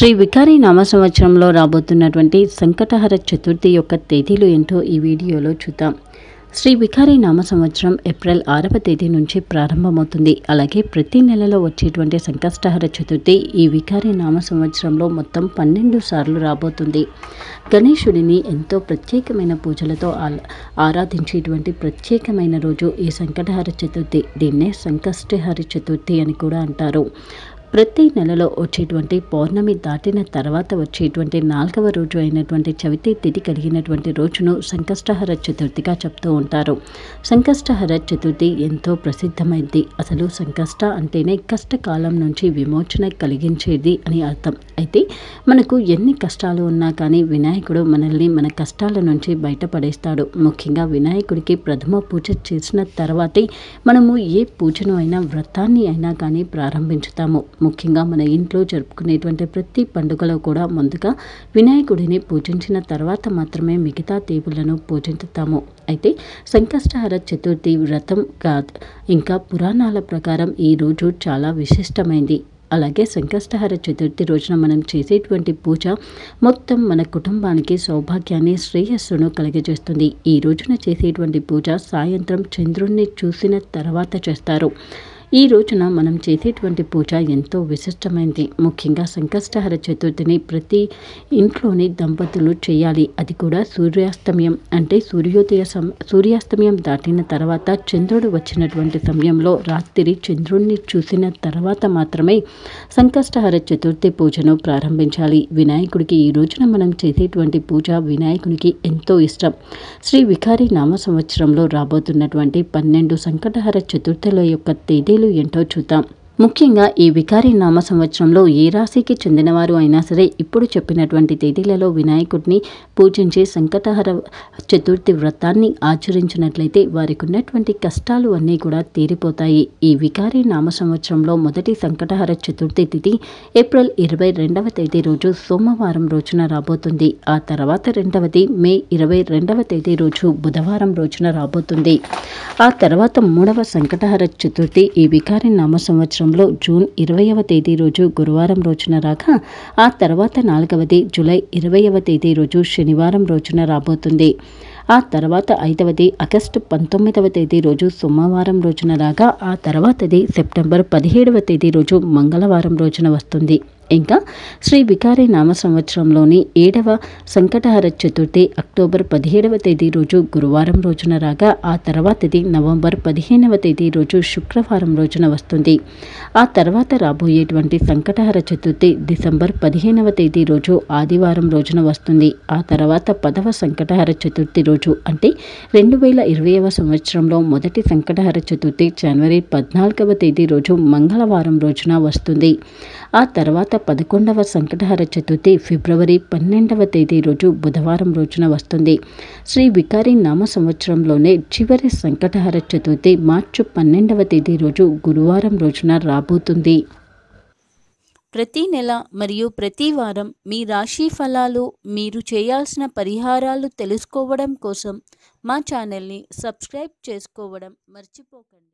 శ్రీ వికారి నామ సంవత్సరంలో రాబోతున్నటువంటి సంకటహర చతుర్థి యొక్క తేదీలు ఏంటో ఈ వీడియోలో చూద్దాం. శ్రీ వికారి నామ సంవత్సరం ఏప్రిల్ ఆరవ తేదీ నుంచి ప్రారంభమవుతుంది. అలాగే ప్రతి నెలలో వచ్చేటువంటి సంకష్టహర చతుర్థి ఈ వికారి నామ సంవత్సరంలో మొత్తం పన్నెండు సార్లు రాబోతుంది. గణేశుడిని ఎంతో ప్రత్యేకమైన పూజలతో ఆరాధించేటువంటి ప్రత్యేకమైన రోజు ఈ సంకటహర చతుర్థి. దీన్నే సంకష్టహర చతుర్థి అని కూడా అంటారు. ప్రతి నెలలో వచ్చేటువంటి పౌర్ణమి దాటిన తర్వాత వచ్చేటువంటి నాలుగవ రోజు అయినటువంటి చవితి తిథి కలిగినటువంటి రోజును సంకష్టహర చతుర్థిగా చెప్తూ ఉంటారు. సంకష్టహర చతుర్థి ఎంతో ప్రసిద్ధమైంది. అసలు సంకష్ట అంటేనే కష్టకాలం నుంచి విమోచన కలిగించేది అని అర్థం. అయితే మనకు ఎన్ని కష్టాలు ఉన్నా కానీ వినాయకుడు మనల్ని మన కష్టాల నుంచి బయటపడేస్తాడు. ముఖ్యంగా వినాయకుడికి ప్రథమ పూజ చేసిన తర్వాతే మనము ఏ పూజను అయినా వ్రతాన్ని అయినా కానీ ప్రారంభించుతాము. ముఖ్యంగా మన ఇంట్లో జరుపుకునేటువంటి ప్రతి పండుగలో కూడా ముందుగా వినాయకుడిని పూజించిన తర్వాత మాత్రమే మిగతా దేవులను పూజించుతాము. అయితే సంకష్టహర చతుర్థి వ్రతం కాదు ఇంకా పురాణాల ప్రకారం ఈ రోజు చాలా విశిష్టమైంది. అలాగే సంకష్టహర చతుర్థి రోజున మనం చేసేటువంటి పూజ మొత్తం మన కుటుంబానికి సౌభాగ్యాన్ని శ్రేయస్సును కలిగజేస్తుంది. ఈ రోజున చేసేటువంటి పూజ సాయంత్రం చంద్రుణ్ణి చూసిన తర్వాత చేస్తారు. ఈ రోజున మనం చేసేటువంటి పూజ ఎంతో విశిష్టమైనది ముఖ్యంగా సంకష్టహర చతుర్థిని ప్రతి ఇంట్లోని దంపతులు చేయాలి. అది కూడా సూర్యాస్తమయం. అంటే సూర్యోదయ సం సూర్యాస్తమయం దాటిన తర్వాత చంద్రుడు వచ్చినటువంటి సమయంలో రాత్రి చంద్రుణ్ణి చూసిన తర్వాత మాత్రమే సంకష్టహర చతుర్థి పూజను ప్రారంభించాలి. వినాయకుడికి ఈ రోజున మనం చేసేటువంటి పూజ వినాయకునికి ఎంతో ఇష్టం. శ్రీ వికారి నామ సంవత్సరంలో రాబోతున్నటువంటి పన్నెండు సంకటహర చతుర్థుల యొక్క తేదీ ఏంటో చూద్దాం. ముఖ్యంగా ఈ వికారి నామ సంవత్సరంలో ఏ రాశికి చెందినవారు అయినా సరే ఇప్పుడు చెప్పినటువంటి తేదీలలో వినాయకుడిని పూజించే సంకటహర చతుర్థి వ్రతాన్ని ఆచరించినట్లయితే వారికి ఉన్నటువంటి కష్టాలు అన్నీ కూడా తీరిపోతాయి. ఈ వికారి నామ సంవత్సరంలో మొదటి సంకటహర చతుర్థి తిథి ఏప్రిల్ ఇరవై రెండవ తేదీ రోజు సోమవారం రోజున రాబోతుంది. ఆ తర్వాత రెండవది మే ఇరవై రెండవ తేదీ రోజు బుధవారం రోజున రాబోతుంది. ఆ తర్వాత మూడవ సంకటహర చతుర్థి ఈ వికారి నామ సంవత్సరం సంవత్సరంలో జూన్ ఇరవైవ తేదీ రోజు గురువారం రోజున రాగా ఆ తర్వాత నాలుగవది జూలై ఇరవైవ తేదీ రోజు శనివారం రోజున రాబోతుంది. ఆ తర్వాత ఐదవది ఆగస్టు పంతొమ్మిదవ తేదీ రోజు సోమవారం రోజున రాగా ఆ తర్వాతది సెప్టెంబర్ పదిహేడవ తేదీ రోజు మంగళవారం రోజున వస్తుంది. ఇంకా శ్రీ వికారి నామ సంవత్సరంలోని ఏడవ సంకటహర చతుర్థి అక్టోబర్ పదిహేడవ తేదీ రోజు గురువారం రోజున రాగా ఆ తర్వాతది నవంబర్ పదిహేనవ తేదీ రోజు శుక్రవారం రోజున వస్తుంది. ఆ తర్వాత రాబోయేటువంటి సంకటహర చతుర్థి డిసెంబర్ పదిహేనవ తేదీ రోజు ఆదివారం రోజున వస్తుంది. ఆ తర్వాత పదవ సంకటహర చతుర్థి రోజు అంటే రెండు వేల ఇరవైవ సంవత్సరంలో మొదటి సంకటహర చతుర్థి జనవరి పద్నాలుగవ తేదీ రోజు మంగళవారం రోజున వస్తుంది. ఆ తర్వాత పదకొండవ సంకటహర చతుర్థి ఫిబ్రవరి పన్నెండవ తేదీ రోజు బుధవారం రోజున వస్తుంది. శ్రీ వికారి నామ సంవత్సరంలోనే చివరి సంకటహర చతుర్థి మార్చి పన్నెండవ తేదీ రోజు గురువారం రోజున రాబోతుంది. ప్రతి నెల మరియు ప్రతి వారం మీ రాశి ఫలాలు మీరు చేయాల్సిన పరిహారాలు తెలుసుకోవడం కోసం మా ఛానల్ని సబ్స్క్రైబ్ చేసుకోవడం మర్చిపోకండి.